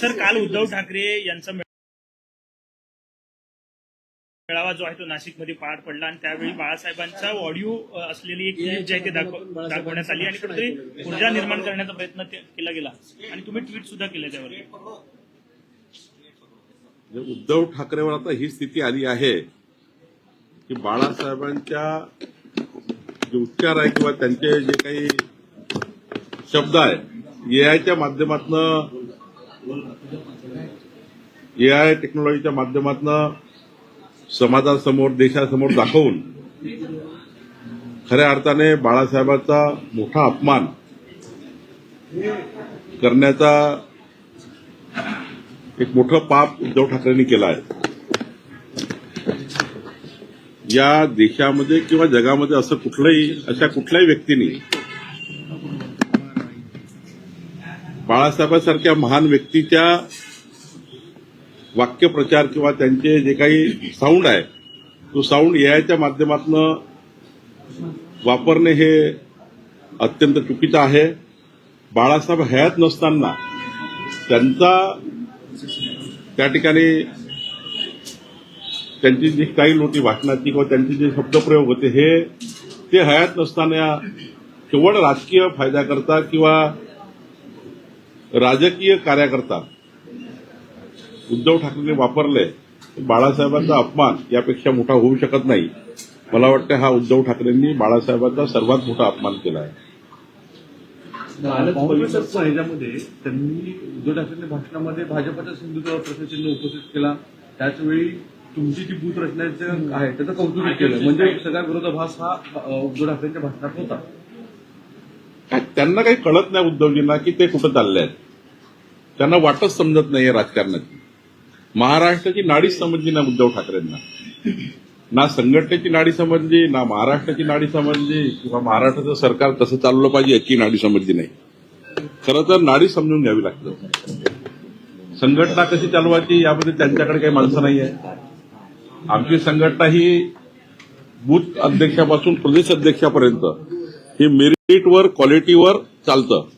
Sir काल उद्धव ठाकरे यांचा मेळावा जो आहे तो नाशिकमध्ये पार पडला आणि त्यावेळी बाळासाहेबांचा ऑडिओ असलेली एक क्लिप जी आहे ती दाखव- दाखवण्यात आली आणि कुठेतरी ऊर्जा निर्माण करण्याचा प्रयत्न ते- केला गेला. आणि तुम्ही ट्विट सुद्धा केलं त्यावर म्हणजे उद्धव ठाकरेवर आता ही स्थिती आली आहे की बाळासाहेबांच्या जे उच्चार आहे किंवा त्यांचे जे काही शब्द आहे एआयच्या माध्यमातनं एआय टेक्नॉलॉजीच्या माध्यमातून समाजासमोर देशासमोर दाखवून खऱ्या अर्थाने बाळासाहेबांचा मोठा अपमान करण्याचा एक मोठं पाप उद्धव ठाकरेंनी केलं आहे. या देशामध्ये किंवा जगामध्ये असं कुठलंही अशा कुठल्याही व्यक्तीने बाळासाहेबांसारख्या महान व्यक्तीच्या वाक्यप्रचार किंवा त्यांचे जे काही साऊंड आहे तो साऊंड एआयच्या माध्यमातून वापरणे हे अत्यंत चुकीचं आहे. बाळासाहेब हयात नसताना त्यांचा त्या ठिकाणी त्यांची जी स्टाईल होती भाषणाची किंवा त्यांचे जे शब्दप्रयोग होते हे ते हयात नसताना केवळ राजकीय फायदा किंवा राजकीय कार्यकर्ता उद्धव ठाकरेने वापरले बाळासाहेबांचा अपमान यापेक्षा मोठा होऊ शकत नाही. मला वाटतं हा उद्धव ठाकरेंनी बाळासाहेबांचा सर्वात मोठा अपमान केला आहे. याच्यामध्ये ह्याच्यामध्ये त्यांनी उद्धव ठाकरेंनी भाषणामध्ये भाजपच्या सिंधुत्व प्रश्नचिन्ह उपस्थित केला. त्याचवेळी तुमची जी बूथ रचना आहे त्याचं कौतुक केलं. म्हणजे सगळा विरोधाभास हा उद्धव ठाकरेंच्या भाषणात होता. त्यांना काही कळत नाही उद्धवजींना की ते कुठं चालले आहेत. त्यांना वाटच समजत नाहीये राजकारणाची. महाराष्ट्राची नाडीच समजली ना उद्धव ठाकरेंना. ना संघटनेची नाडी समजली ना महाराष्ट्राची नाडी समजली किंवा महाराष्ट्राचं सरकार कसं चाललं पाहिजे याची नाडी समजली नाही. खरं तर नाडी समजून घ्यावी लागतं. संघटना कशी चालवायची यामध्ये त्यांच्याकडे काही माणसं नाही आहे आमची संघटना ही बूथ अध्यक्षापासून प्रदेश अध्यक्षापर्यंत हे मेरिटवर क्वालिटीवर चालतं.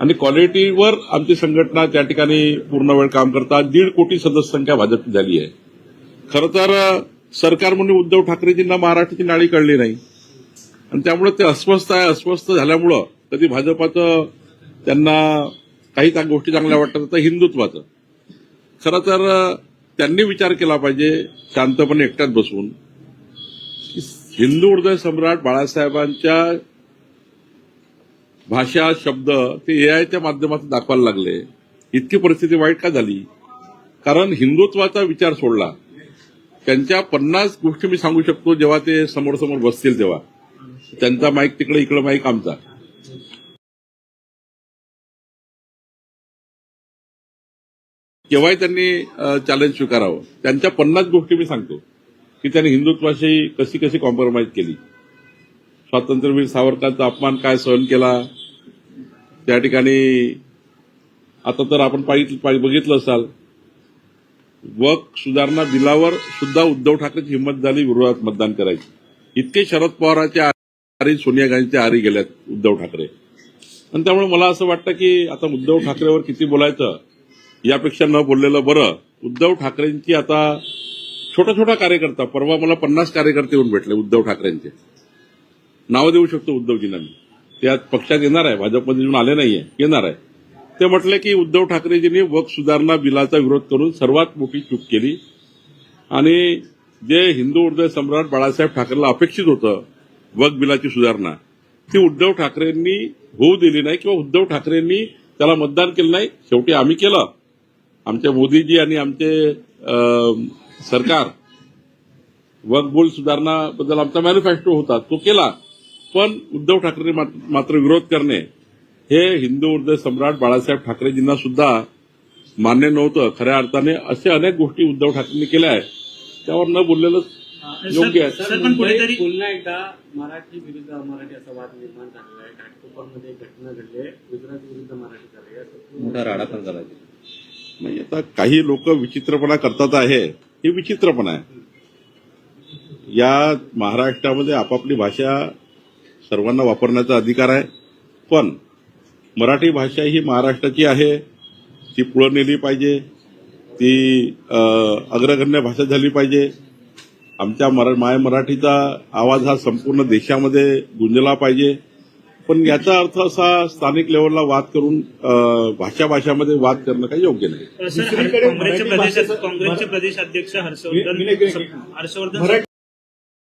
आणि क्वालिटीवर आमची संघटना त्या ठिकाणी पूर्ण वेळ काम करतात. दीड कोटी सदस्य संख्या भाजपची झाली आहे. खरं तर सरकार म्हणून उद्धव ठाकरेजींना महाराष्ट्राची नाळी कळली नाही. आणि त्यामुळे ते अस्वस्थ आहे. अस्वस्थ झाल्यामुळं कधी भाजपाचं त्यांना काही त्या गोष्टी चांगल्या वाटतात तर हिंदुत्वाचं. खरं तर त्यांनी विचार केला पाहिजे. शांतपणे एकट्यात बसून. हिंदू हृदय सम्राट बाळासाहेबांच्या भाषा शब्द ते एआयच्या माध्यमातून दाखवायला लागले. इतकी परिस्थिती वाईट का झाली? कारण हिंदुत्वाचा विचार सोडला. त्यांच्या पन्नास गोष्टी मी सांगू शकतो जेव्हा ते समोर समोर बसतील तेव्हा. त्यांचा माईक तिकडे इकडे माईक आमचा. केव्हाही त्यांनी चॅलेंज स्वीकारावं. त्यांच्या पन्नास गोष्टी मी सांगतो. की त्यांनी हिंदुत्वाशी कशी कशी कॉम्प्रोमाइज केली? स्वातंत्र्यवीर सावरकरांचा अपमान काय सहन केला? त्या ठिकाणी आता तर आपण पाहित- बघितलं असाल वक सुधारणा बिलावर सुद्धा उद्धव ठाकरेची हिंमत झाली विरोधात मतदान करायची. इतके शरद पवारांच्या आरी सोनिया गांधीच्या आरी गेल्यात उद्धव ठाकरे. आणि त्यामुळे मला असं वाटतं की आता उद्धव ठाकरेवर किती बोलायचं यापेक्षा न बोललेलं बरं. उद्धव ठाकरेंची आता छोटा छोटा कार्यकर्ता परवा मला पन्नास कार्यकर्ते येऊन भेटले उद्धव ठाकरेंचे. नावं देऊ शकतो उद्धवजींना मी. ते आज पक्षात येणार आहे भाजपमध्ये येऊन आले नाहीये येणार आहे. ते म्हटले की उद्धव ठाकरेजींनी वक सुधारणा बिलाचा विरोध करून सर्वात मोठी चूक केली. आणि जे हिंदू हृदय सम्राट बाळासाहेब ठाकरेला अपेक्षित होतं वक बिलाची सुधारणा ती उद्धव ठाकरेंनी होऊ दिली नाही किंवा उद्धव ठाकरेंनी त्याला मतदान केलं नाही शेवटी आम्ही केलं. आमचे मोदीजी आणि आमचे सरकार. वक बोल सुधारणाबद्दल आमचा मॅनिफेस्टो होता. तो केला. पण उद्धव ठाकरे मात- मात्र विरोध करणे. हे हिंदू हृदय सम्राट बाळासाहेब ठाकरेजींना सुद्धा मान्य नव्हतं. खऱ्या अर्थाने अशा अनेक गोष्टी उद्धव ठाकरेंनी केल्या आहेत. त्यावर न बोललेलं योग्य आहे. सर पण कुठेतरी पुन्हा एकदा मराठी विरुद्ध अमराठी असा वाद निर्माण झालेला आहे. घाटकोपरमध्ये घटना घडली आहे. गुजरात विरुद्ध मराठी झाली आहे. असं मोठा राडा पण करायचा नाही आता काही लोक विचित्रपणा करतात आहे. हे विचित्रपणा आहे. या महाराष्ट्रामध्ये आपापली भाषा सर्वांना वापरण्याचा अधिकार आहे. पण मराठी भाषा ही महाराष्ट्राची आहे. ती पुढं नेली पाहिजे. ती अग्रगण्य भाषा झाली पाहिजे. आमच्या मरा माय मराठीचा आवाज हा संपूर्ण देशामध्ये गुंजला पाहिजे. पण याचा अर्थ असा स्थानिक लेवलला वाद करून भाषा भाषामध्ये वाद करणं काही योग्य नाही. काँग्रेसचे प्रदेशाध्यक्ष हर्षवर्धन हर्षवर्धन मराठी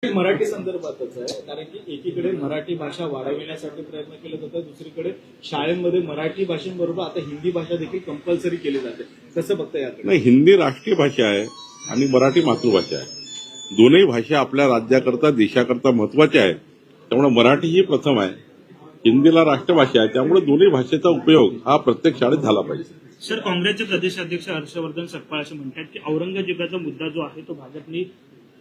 मराठी संदर्भातच आहे कारण की एकीकडे मराठी भाषा वाढविण्यासाठी प्रयत्न केले जातात दुसरीकडे शाळेमध्ये मराठी भाषेबरोबर आता हिंदी भाषा देखील कंपल्सरी केली जाते. कसं बघता याकडे? नाही हिंदी राष्ट्रीय भाषा आहे आणि मराठी मातृभाषा आहे. दोन्ही भाषा आपल्या राज्याकरता देशाकरता महत्त्वाच्या आहेत. त्यामुळे मराठी ही प्रथम आहे. हिंदीला राष्ट्रभाषा आहे त्यामुळे दोन्ही भाषेचा उपयोग हा प्रत्येक शाळेत झाला पाहिजे. सर काँग्रेसचे प्रदेशाध्यक्ष हर्षवर्धन सकपाळ असे म्हणतात की औरंगजेबाचा मुद्दा जो आहे तो भाजपने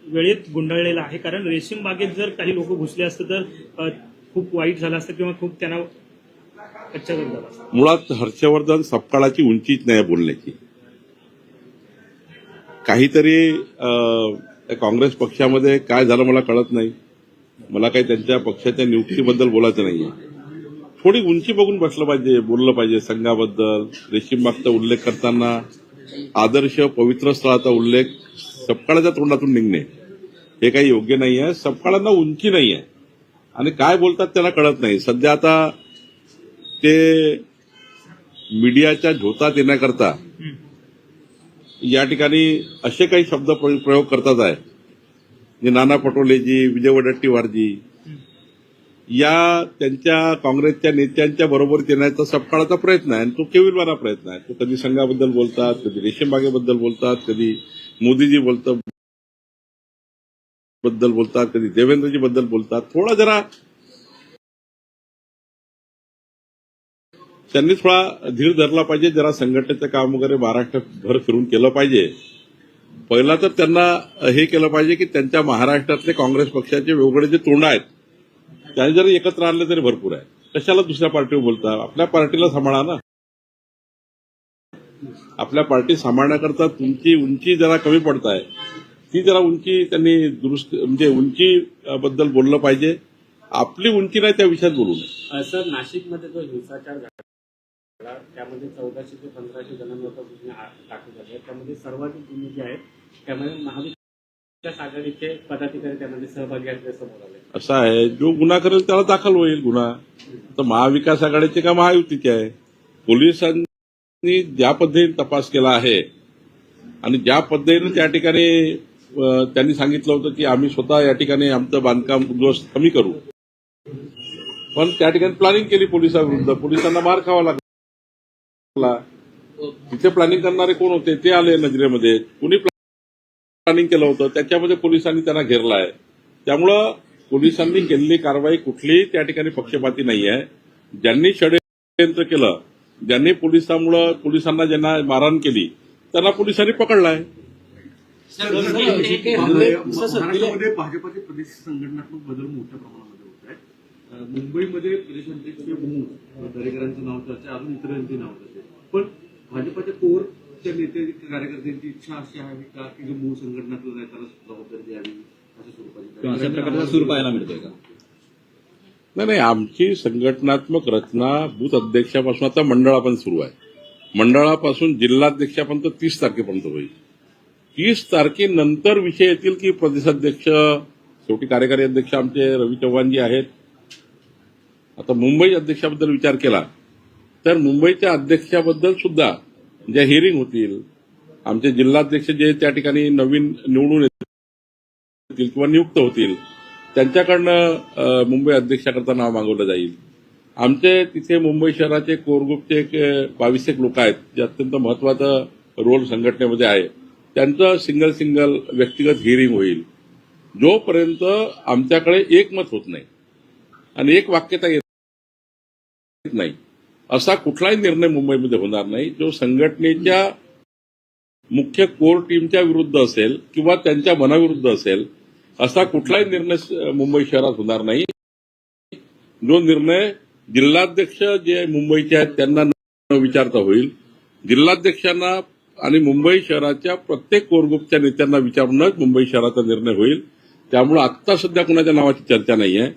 वेळेत गुंडाळलेला आहे. कारण रेशीम बागेत जर काही लोक घुसले असते तर खूप वाईट झालं असतं किंवा खूप त्यांना मुळात हर्षवर्धन सपकाळाची उंचीच नाही बोलण्याची. काहीतरी काँग्रेस पक्षामध्ये काय झालं मला कळत नाही. मला काही त्यांच्या पक्षाच्या नियुक्तीबद्दल बोलायचं नाहीये. थोडी उंची बघून बसलं पाहिजे बोललं पाहिजे संघाबद्दल. रेशीमबागचा उल्लेख करताना आदर्श पवित्र स्थळाचा उल्लेख सपकाळाच्या तोंडातून निघणे. हे काही योग्य नाही आहे सपकाळांना उंची नाही आहे आणि काय बोलतात त्यांना कळत नाही. सध्या आता ते मीडियाच्या झोतात येण्याकरता या ठिकाणी असे काही शब्द प्रयोग करतात आहे. जे नाना पटोलेजी विजय वडट्टीवारजी या त्यांच्या काँग्रेसच्या नेत्यांच्या बरोबर येण्याचा सपकाळाचा प्रयत्न आहे आणि तो केविलवाना प्रयत्न आहे. तो कधी संघाबद्दल बोलतात कधी रेशीमबागेबद्दल बोलतात कधी मोदीजी बोलतात बद्दल बोलतात कधी देवेंद्रजी बद्दल बोलतात. थोडा जरा त्यांनी थोडा धीर धरला पाहिजे जरा संघटनेचं काम वगैरे महाराष्ट्रभर फिरून केलं पाहिजे. पहिला तर त्यांना हे केलं पाहिजे की त्यांच्या महाराष्ट्रातले काँग्रेस पक्षाचे वेगवेगळे जे तोंड आहेत त्याने जरी एकत्र आणले तरी भरपूर आहे. कशाला दुसऱ्या पार्टीवर बोलता? आपल्या पार्टीला सांभाळा ना. आपल्या पार्टी सांभाळण्याकरता तुमची उंची जरा कमी पडत आहे ती जरा उंची त्यांनी दुरुस्त म्हणजे उंची बद्दल बोललं पाहिजे. आपली उंची नाही त्या विषयात बोलू नये. सर नाशिकमध्ये जो हिंसाचार झाला त्यामध्ये चौदाशे ते पंधराशे जणांवर गुन्हे दाखल झाले. त्यामध्ये सर्वाधिक गुन्हे जे आहेत त्यामध्ये महावीर असं आहे. जो गुन्हा करेल त्याला दाखल होईल गुन्हा. तर महाविकास आघाडीचे का महायुतीचे आहे? पोलिसांनी ज्या पद्धतीने तपास केला आहे आणि ज्या पद्धतीने त्या ठिकाणी त्यांनी सांगितलं होतं की आम्ही स्वतः या ठिकाणी आमचं बांधकाम उद्ध्वस्त कमी करू. पण त्या ठिकाणी प्लॅनिंग केली पोलिसांविरुद्ध. पोलिसांना मार खावा लागला. तिथे प्लॅनिंग करणारे कोण होते? ते आले नजरेमध्ये. कुणी प्लॅनिंग केलं होतं. त्याच्यामध्ये पोलिसांनी त्यांना घेरला आहे त्यामुळं पोलिसांनी केलेली कारवाई कुठलीही त्या ठिकाणी पक्षपाती नाही आहे ज्यांनी षडयंत्र केलं ज्यांनी पोलिसांमुळं पोलिसांना ज्यांना मारहाण केली त्यांना पोलिसांनी पकडलाय. महाराष्ट्रामध्ये भाजपाचे प्रदेश संघटनात्मक बदल मोठ्या प्रमाणामध्ये होत आहेत. मुंबईमध्ये प्रदेशाध्यक्ष म्हणून दरेकरांचं नाव चर्चा अजून इतरांची नाव चर्चा. पण भाजपाच्या कोरच्या नेते कार्यकर्त्यांची इच्छा अशी आहे का की जो मूळ संघटनातलं आहे त्याला जबाबदारी द्यावी अशा स्वरूपाची किंवा अशा प्रकारचा सूर पाहायला मिळतोय का? नाही नाही आमची संघटनात्मक रचना बूथ अध्यक्षापासून आता मंडळापर्यंत सुरू आहे. मंडळापासून जिल्हाध्यक्षापर्यंत तीस तारखेपर्यंत होईल. तीस तारखेनंतर विषय येतील की प्रदेशाध्यक्ष शेवटी कार्यकारी अध्यक्ष आमचे रवी चव्हाणजी आहेत. आता मुंबई अध्यक्षाबद्दल विचार केला तर मुंबईच्या अध्यक्षाबद्दल सुद्धा ज्या हिअरिंग होतील आमचे जिल्हाध्यक्ष जे त्या ठिकाणी नवीन निवडून येतील किंवा नियुक्त होतील त्यांच्याकडनं मुंबई अध्यक्षाकरता नाव मागवलं जाईल. आमचे तिथे मुंबई शहराचे कोर ग्रुपचे एक बावीस एक लोक आहेत जे अत्यंत महत्त्वाचा रोल संघटनेमध्ये आहे. त्यांचं सिंगल सिंगल व्यक्तिगत हिअरिंग होईल. जोपर्यंत आमच्याकडे एकमत होत नाही आणि एक वाक्यता येत नाही असा कुठलाही निर्णय मुंबईमध्ये होणार नाही. जो संघटनेच्या मुख्य कोर टीमच्या विरुद्ध असेल किंवा त्यांच्या मनाविरुद्ध असेल असा कुठलाही निर्णय मुंबई शहरात होणार नाही. जो निर्णय जिल्हाध्यक्ष जे मुंबईचे आहेत त्यांना न विचारता होईल. जिल्हाध्यक्षांना आणि मुंबई शहराच्या प्रत्येक कोरग्रुपच्या नेत्यांना विचारूनच मुंबई शहराचा निर्णय होईल. त्यामुळे आत्ता सध्या कुणाच्या नावाची चर्चा नाही आहे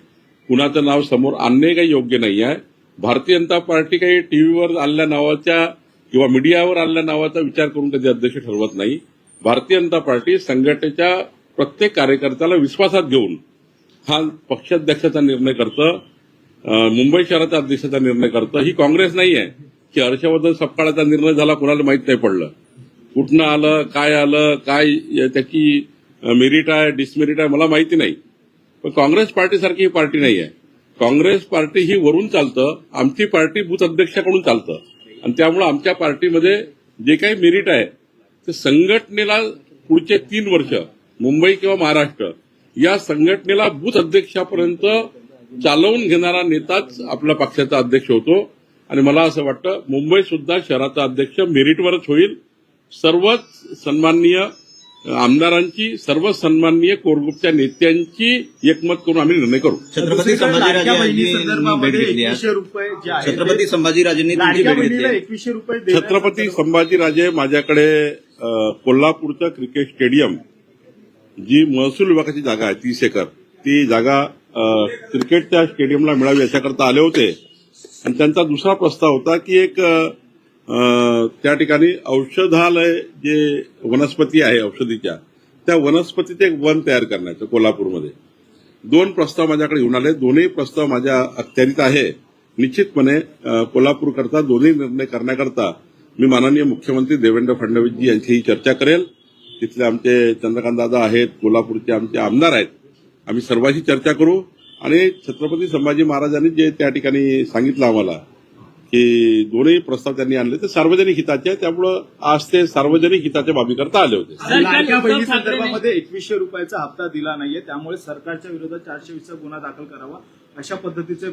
कुणाचं नाव समोर आणणे काही योग्य नाही आहे भारतीय जनता पार्टी काही टीव्हीवर आलेल्या नावाच्या किंवा मीडियावर आलेल्या नावाचा विचार करून कधी अध्यक्ष ठरवत नाही. भारतीय जनता पार्टी संघटनेच्या प्रत्येक कार्यकर्त्याला विश्वासात घेऊन हा पक्षाध्यक्षाचा निर्णय करतं मुंबई शहराचा अध्यक्षाचा निर्णय करतं. ही काँग्रेस नाही आहे की हर्षवर्धन सपकाळाचा निर्णय झाला कुणाला माहीत नाही पडलं. कुठनं आलं काय आलं काय त्याची मेरिट आहे डिसमेरिट आहे मला माहिती नाही. पण काँग्रेस पार्टीसारखी ही पार्टी नाही आहे काँग्रेस पार्टी ही वरून चालतं आमची पार्टी बूथ अध्यक्षाकडून चालतं. आणि त्यामुळे आमच्या पार्टीमध्ये जे काही मेरिट आहे ते संघटनेला पुढचे तीन वर्ष मुंबई किंवा महाराष्ट्र या संघटनेला बूथ अध्यक्षापर्यंत चालवून घेणारा नेताच आपल्या पक्षाचा अध्यक्ष होतो. आणि मला असं वाटतं मुंबई सुद्धा शहराचा अध्यक्ष मेरिटवरच होईल. सर्वच सन्माननीय आमदारांची सर्व सन्माननीय कोर ग्रुपच्या नेत्यांची एकमत करून आम्ही निर्णय करू छत्रपती लाडक्या बहिणी संभाजीराजेंनी भेट संदर्भामध्ये घेतली आहे. एकवीसशे रुपये जे आहेत छत्रपती संभाजीराजेंनी. एकवीसशे रुपये छत्रपती संभाजीराजे माझ्याकडे कोल्हापूरचं क्रिकेट स्टेडियम जी महसूल विभागाची जागा आहे तीस एकर ती जागा क्रिकेटच्या स्टेडियमला मिळावी याच्याकरता आले होते आणि त्यांचा दुसरा प्रस्ताव होता की एक त्या ठिकाणी औषधालय जे वनस्पती आहे औषधीच्या त्या वनस्पतीचं एक वन तयार करण्याचं कोल्हापूरमध्ये. दोन प्रस्ताव माझ्याकडे येऊन आले. दोन्ही प्रस्ताव माझ्या अखत्यारीत आहे. निश्चितपणे कोल्हापूरकरता दोन्ही निर्णय करण्याकरता मी माननीय मुख्यमंत्री देवेंद्र फडणवीसजी यांचीही चर्चा करेल. तिथले आमचे चंद्रकांत दादा आहेत कोल्हापूरचे आमचे आमदार आहेत. आम्ही सर्वांशी चर्चा करू. आणि छत्रपती संभाजी महाराजांनी जे त्या ठिकाणी सांगितलं आम्हाला की दोन्ही प्रस्ताव त्यांनी आणले ते सार्वजनिक हिताचे आहे. त्यामुळं आज ते सार्वजनिक हिताच्या बाबीकरता आले होते. लाडक्या बहिणी संदर्भामध्ये एकवीसशे रुपयाचा हप्ता दिला नाहीये. त्यामुळे सरकारच्या विरोधात चारशे वीसचा गुन्हा दाखल करावा. अशा पद्धतीचे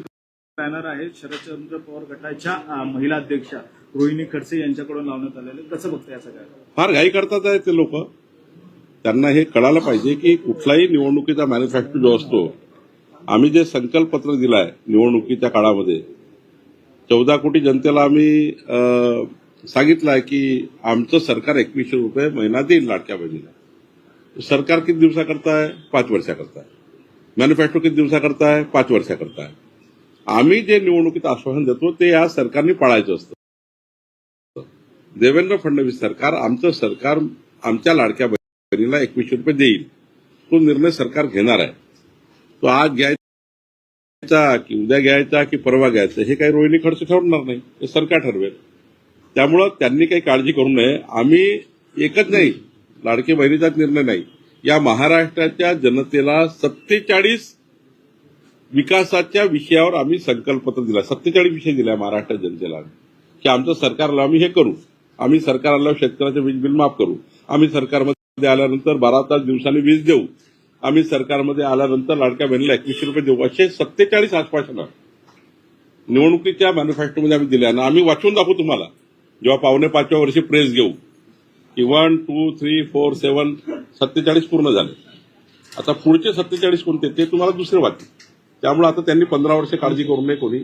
बॅनर आहे शरदचंद्र पवार गटाच्या महिला अध्यक्षा रोहिणी खडसे यांच्याकडून लावण्यात आलेले कसं बघताय या सगळ्या? फार घाई करतात आहे ते लोक. त्यांना हे कळायला पाहिजे की कुठलाही निवडणुकीचा मॅन्युफॅक्चर जो असतो आम्ही जे संकल्पपत्र दिलाय निवडणुकीच्या काळामध्ये चौदा कोटी जनतेला आम्ही सांगितलं आहे की आमचं सरकार एकवीसशे रुपये महिना देईल लाडक्या बहिणीला. सरकार किती दिवसाकरता आहे पाच वर्षाकरता आहे मॅन्युफॅक्चर किती दिवसाकरता आहे पाच वर्षाकरता आहे आम्ही जे निवडणुकीत आश्वासन देतो ते या सरकारने पाळायचं असतं. देवेंद्र फडणवीस सरकार आमचं सरकार आमच्या लाडक्या बहिणीला एकवीसशे रुपये देईल. तो निर्णय सरकार घेणार आहे. तो आज घ्यायचा की उद्या घ्यायचा की परवा घ्यायचा हे काही रोहिणी खर्च ठरवणार नाही. हे सरकार ठरवेल. त्यामुळं त्यांनी काही काळजी करू नये. आम्ही एकच नाही लाडके बहिणीचाच निर्णय नाही. या महाराष्ट्राच्या जनतेला सत्तेचाळीस विकासाच्या विषयावर आम्ही संकल्पत्र दिला. सत्तेचाळीस विषय दिला महाराष्ट्र जनतेला की आमचं सरकारला आम्ही हे करू. आम्ही सरकार आल्यावर शेतकऱ्याचं वीज बिल माफ करू. आम्ही सरकारमध्ये आल्यानंतर बारा तास दिवसांनी वीज देऊ. आम्ही सरकारमध्ये आल्यानंतर लाडक्या बहिणीला एकवीसशे रुपये देऊ असे सत्तेचाळीस आश्वासनं निवडणुकीच्या मॅन्युफॅक्चरमध्ये आम्ही दिल्या आणि आम्ही वाचून दाखवू तुम्हाला. जेव्हा पावणे पाचव्या वर्षी प्रेस घेऊ की one two three four seven सत्तेचाळीस पूर्ण झाले. आता पुढचे सत्तेचाळीस कोणते ते तुम्हाला दुसरे वाटते त्यामुळे आता त्यांनी पंधरा वर्ष काळजी करू नये कोणी.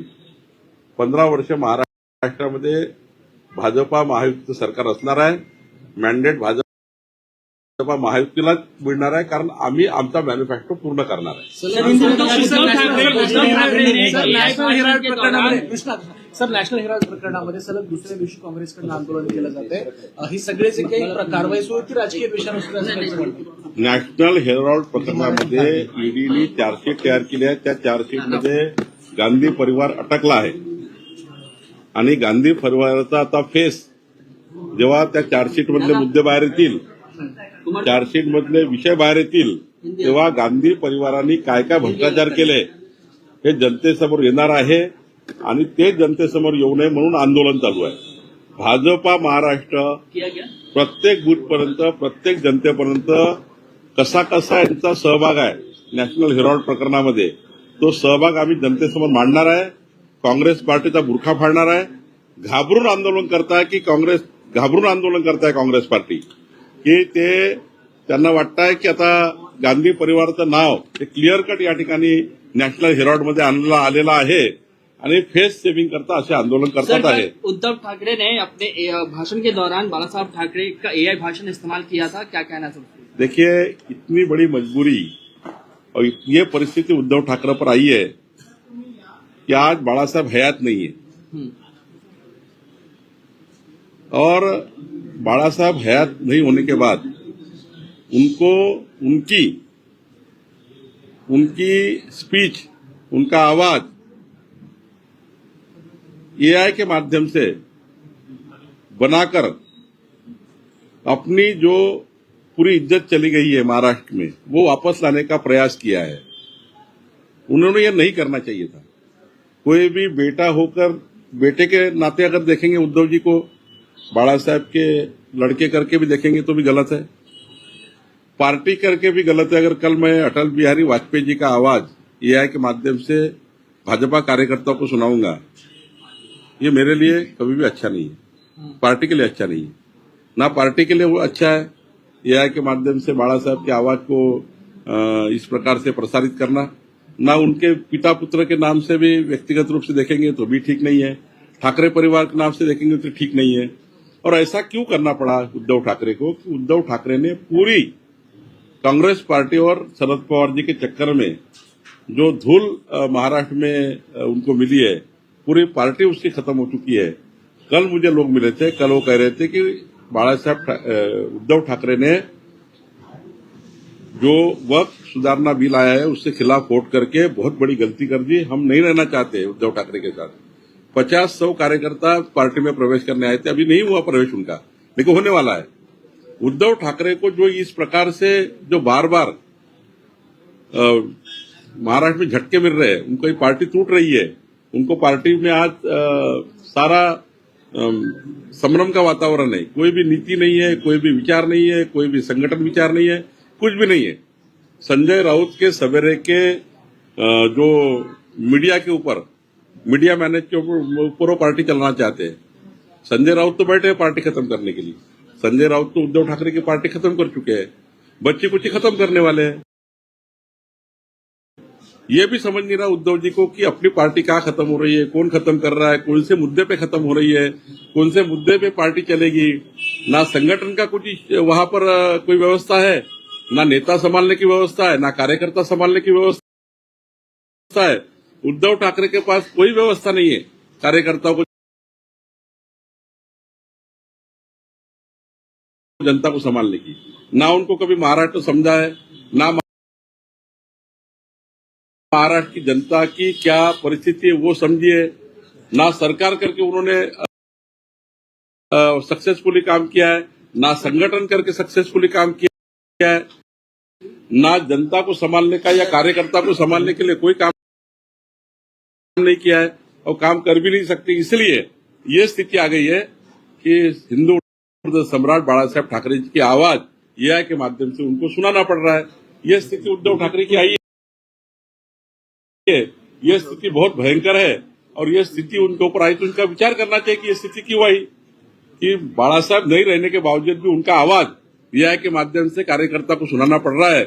पंधरा वर्ष महाराष्ट्रामध्ये भाजपा महायुक्त सरकार असणार आहे. मॅन्डेट भाजप महायुतीलाच मिळणार आहे कारण आम्ही आमचा मॅन्युफॅक्चर पूर्ण करणार आहे. सर नॅशनल हेराल्ड प्रकरणामध्ये सलग दुसऱ्या दिवशी काँग्रेसकडून आंदोलन केलं जाते ही सगळे जे काही कारवाई सुरू ती राजकीय पेशानं सुरू आहे असं त्यांचं म्हणणं आहे. नॅशनल हेरॉल्ड प्रकरणामध्ये ईडीने चार्जशीट तयार केली आहे. त्या चार्जशीटमध्ये गांधी परिवार अटकला आहे. आणि गांधी परिवाराचा आता फेस जेव्हा त्या चार्जशीट मधले मुद्दे बाहेर येतील चार्जशीट मधले विषय बाहेर येतील तेव्हा गांधी परिवाराने काय काय भ्रष्टाचार केले हे जनतेसमोर येणार आहे आणि ते जनतेसमोर येऊ नये म्हणून आंदोलन चालू आहे. भाजपा महाराष्ट्र प्रत्येक बूथपर्यंत प्रत्येक जनतेपर्यंत कसा कसा यांचा सहभाग आहे नॅशनल हेरॉल्ड प्रकरणामध्ये तो सहभाग आम्ही जनतेसमोर मांडणार आहे. काँग्रेस पार्टीचा बुरखा फाडणार आहे. घाबरून आंदोलन करताय की काँग्रेस घाबरून आंदोलन करताय काँग्रेस पार्टी? की ते त्यांना वाटतंय की आता गांधी परिवाराचं नाव हे क्लिअर कट या ठिकाणी नॅशनल हेरॉल्डमध्ये आणलं आलेलं आहे आणि फेस सेव्हिंग करता असे आंदोलन करतात आहे. उद्धव ठाकरे ने अपने भाषण के दौरान बाला साहब ठाकरे का एआई भाषण इस्तेमाल किया था क्या कहना चाहते देखिए इतनी बड़ी मजबूरी और ये परिस्थिति उद्धव ठाकरे पर आई है कि आज बाला साहब हयात नहीं है। और बाड़ा साहब हयात नहीं होने के बाद उनको, उनकी उनकी स्पीच उनका आवाज़ एआई के माध्यम से बनाकर अपनी जो पूरी इज़्ज़त चली गई है महाराष्ट्र में, वो वापस लाने का प्रयास किया है। उन्होंने ये नहीं करना चाहिए था। कोई भी बेटा होकर, बेटे के नाते अगर देखेंगे उद्धव जी को बाला साहब के लड़के करके भी देखेंगे तो भी गलत है। पार्टी करके भी गलत है। अगर कल मैं अटल बिहारी वाजपेयी जी का आवाज़ एआई के माध्यम से भाजपा कार्यकर्ताओं को सुनाऊँगा, ये मेरे लिए कभी भी अच्छा नहीं है। पार्टी के लिए अच्छा नहीं है। ना पार्टी के लिए वो अच्छा है, एआई के माध्यम से बाड़ा साहब की आवाज़ को इस प्रकार से प्रसारित करना। ना उनके पिता पुत्र के नाम से भी व्यक्तिगत रूप से देखेंगे तो भी ठीक नहीं है। ठाकरे परिवार के नाम से देखेंगे तो ठीक नहीं है। और ऐसा क्यों करना पड़ा उद्धव ठाकरे को कि उद्धव ठाकरे ने पूरी कांग्रेस पार्टी और शरद पवार जी के चक्कर में जो धूल महाराष्ट्र में उनको मिली है, पूरी पार्टी उसकी खत्म हो चुकी है। कल मुझे लोग मिले थे, कल वो कह रहे थे कि बाला साहब उद्धव ठाकरे ने जो वक्त सुधारना बिल आया है उसके खिलाफ वोट करके बहुत बड़ी गलती कर दी। हम नहीं रहना चाहते उद्धव ठाकरे के साथ। पचास सौ कार्यकर्ता पार्टी में प्रवेश करने आए थे अभी नहीं हुआ प्रवेश उनका। लेकिन होने वाला है। उद्धव ठाकरे को जो इस प्रकार से जो बार बार महाराष्ट्र में झटके मिल रहे हैं उनको ये पार्टी टूट रही है। उनको पार्टी में आज अ, सारा संभ्रम का वातावरण है। कोई भी नीति नहीं है कोई भी विचार नहीं है कोई भी संगठन विचार नहीं है कुछ भी नहीं है। संजय राउत के सवेरे के अ, जो मीडिया के ऊपर मीडिया मैनेज के ऊपर पार्टी चलाना चाहते हैं। संजय राउत तो बैठे हैं पार्टी खत्म करने के लिए। संजय राउत तो उद्धव ठाकरे की पार्टी खत्म कर चुके हैं। बच्ची कुछ खत्म करने वाले हैं। ये भी समझ नहीं रहा उद्धव जी को कि अपनी पार्टी कहाँ खत्म हो रही है, कौन खत्म कर रहा है, कौन से मुद्दे पे खत्म हो रही है, कौन से मुद्दे पे पार्टी चलेगी। ना संगठन का कुछ वहाँ पर कोई व्यवस्था है, ना नेता संभालने की व्यवस्था है, ना कार्यकर्ता संभालने की व्यवस्था है। उद्धव ठाकरे के पास कोई व्यवस्था नहीं है। कार्यकर्ताओं को जनता को संभालने की। ना उनको कभी महाराष्ट्र समझा है, ना महाराष्ट्र की जनता की क्या परिस्थिति है, वो समझिए ना सरकार करके उन्होंने सक्सेसफुली काम किया है, ना संगठन करके सक्सेसफुली काम किया है, ना जनता को संभालने का या कार्यकर्ता को संभालने के लिए कोई काम नहीं किया है और काम कर भी नहीं सकते। इसलिए ये स्थिति आ गई है कि हिंदू सम्राट बाला साहब ठाकरे जी की आवाज़ एआई के माध्यम से उनको सुनाना पड़ रहा है। ये स्थिति उद्धव ठाकरे की आई है। ये स्थिति बहुत भयंकर है और ये स्थिति उनके ऊपर आई तो उनका विचार करना चाहिए कि ये स्थिति क्यों आई कि बाला साहब नहीं रहने के बावजूद भी उनका आवाज़ एआई के माध्यम से कार्यकर्ता को सुनाना पड़ रहा है।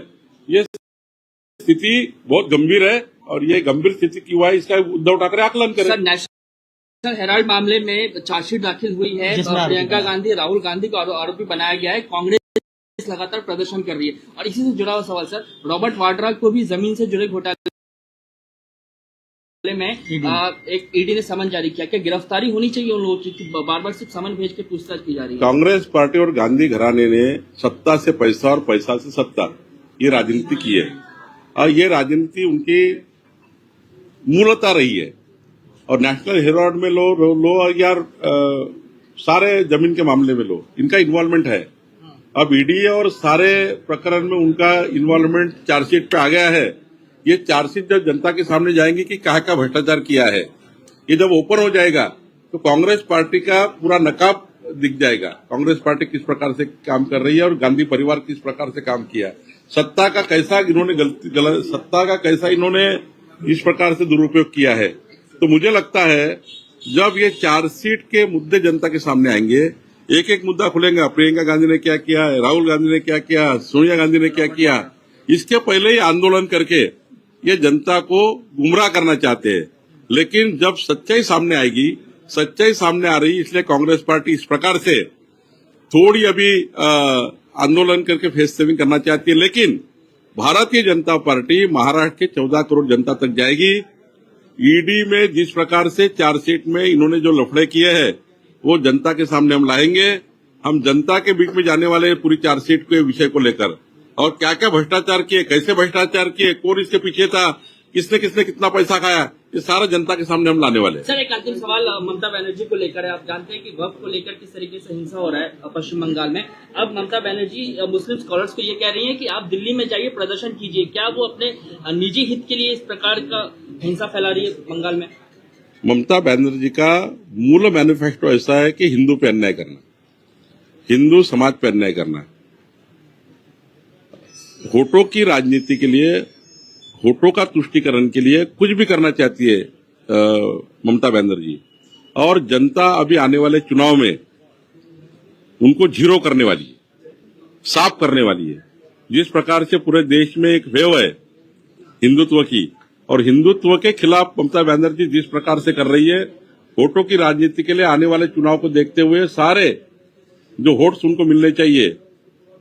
ये स्थिति बहुत गंभीर है और ये गंभीर स्थिति क्यों आई इसका उद्धव ठाकरे आकलन सर करें नेशनल हेराल्ड मामले में चार्जशीट दाखिल हुई है। प्रियंका गांधी राहुल गांधी को आरोपी बनाया गया है। कांग्रेस लगातार प्रदर्शन कर रही है। और इसी से जुड़ा हुआ सवाल सर रॉबर्ट वाड्रा को भी ज़मीन से जुड़े घोटाले में आ, एक ईडी ने समन जारी किया। क्या गिरफ्तारी होनी चाहिए उन लोगों की बार बार सिर्फ़ समन भेज के पूछताछ की जा रही है? कांग्रेस पार्टी और गांधी घराने ने सत्ता से पैसा और पैसा से सत्ता ये राजनीति की है। और ये राजनीति उनकी मूलता रही है। और नेशनल हेराल्ड में लो लो, यार अ, सारे ज़मीन के मामले में लो। इनका इन्वॉल्वमेंट है। अब ईडी और सारे प्रकरण में उनका इन्वॉल्वमेंट चार्जशीट पे आ गया है। ये चार्जशीट जब जनता के सामने जाएँगे कि कहा का भ्रष्टाचार किया है ये जब ओपन हो जाएगा तो कांग्रेस पार्टी का पूरा नकाब दिख जाएगा। कांग्रेस पार्टी किस प्रकार से काम कर रही है और गांधी परिवार किस प्रकार से काम किया सत्ता का कैसा इन्होंने गलती गलत सत्ता का कैसा इन्होंने इस प्रकार से दुरुपयोग किया है। तो मुझे लगता है, जब ये चार्जशीट के मुद्दे जनता के सामने आएँगे एक एक मुद्दा खुलेंगे, प्रियंका गांधी ने क्या किया राहुल गांधी ने क्या किया सोनिया गांधी ने क्या किया इसके पहले ही आंदोलन करके ये जनता को गुमराह करना चाहते हैं। लेकिन जब सच्चाई सामने आएगी, सच्चाई सामने आ रही, इसलिए कांग्रेस पार्टी इस प्रकार से थोड़ी अभी आंदोलन करके फेस सेविंग करना चाहती है। लेकिन भारतीय जनता पार्टी महाराष्ट्र के चौदह करोड़ जनता तक जाएगी। ईडी में जिस प्रकार से चार सीट में इन्होंने जो लफड़े किए हैं, वो जनता के सामने हम लाएँगे। हम जनता के बीच में जाने वाले पूरी चार सीट के विषय को लेकर। और क्या क्या भ्रष्टाचार किए, कैसे भ्रष्टाचार किए, कौन इसके पीछे था, किसने किसने कितना पैसा खाया? ये सारा जनता के सामने हम लाने वाले हैं। सर एक अंतिम सवाल ममता बनर्जी को लेकर है। आप जानते हैं कि वक्त को लेकर किस तरीके से हिंसा हो रहा है पश्चिम बंगाल में। अब ममता बनर्जी मुस्लिम स्कॉलर्स को ये कह रही हैं कि आप दिल्ली में जाइए प्रदर्शन कीजिए। क्या वो अपने निजी हित के लिए इस प्रकार का हिंसा फैला रही है बंगाल में? ममता बनर्जी का मूल मैनिफेस्टो ऐसा है कि हिंदू पे अन्याय करना हिंदू समाज पे अन्याय करना। वोटों की राजनीति के लिए वोटों का तुष्टिकरण के लिए कुछ भी करना चाहती है ममता बनर्जी। और जनता अभी आने वाले चुनाव में उनको ज़ीरो करने वाली है, साफ़ करने वाली है। जिस प्रकार से पूरे देश में एक वेव है, हिंदुत्व की, और हिंदुत्व के खिलाफ ममता बनर्जी जिस प्रकार से कर रही है, वोटों की राजनीति के लिए आने वाले चुनाव को देखते हुए सारे जो वोट्स उनको मिलने चाहिए,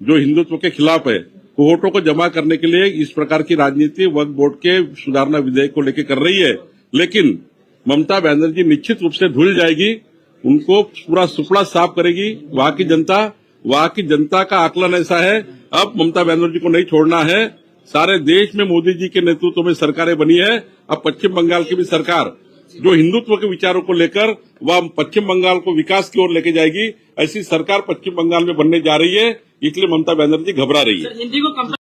जो हिंदुत्व के खिलाफ है वोटों को जमा करने के लिए इस प्रकार की राजनीति वक्फ बोर्ड के सुधारना विधेयक को लेकर कर रही है। लेकिन ममता बनर्जी निश्चित रूप से धुल जाएगी, उनको पूरा सुपड़ा साफ़ करेगी। वहाँ की जनता, वहाँ की जनता का आकलन ऐसा है, अब ममता बनर्जी को नहीं छोड़ना है। सारे देश में मोदी जी के नेतृत्व में सरकारें बनी है, अब पश्चिम बंगाल की भी सरकार जो हिंदुत्व के विचारों को लेकर वह पश्चिम बंगाल को विकास की ओर लेके जाएगी ऐसी सरकार पश्चिम बंगाल में बनने जा रही है इसलिए ममता बनर्जी घबरा रही है।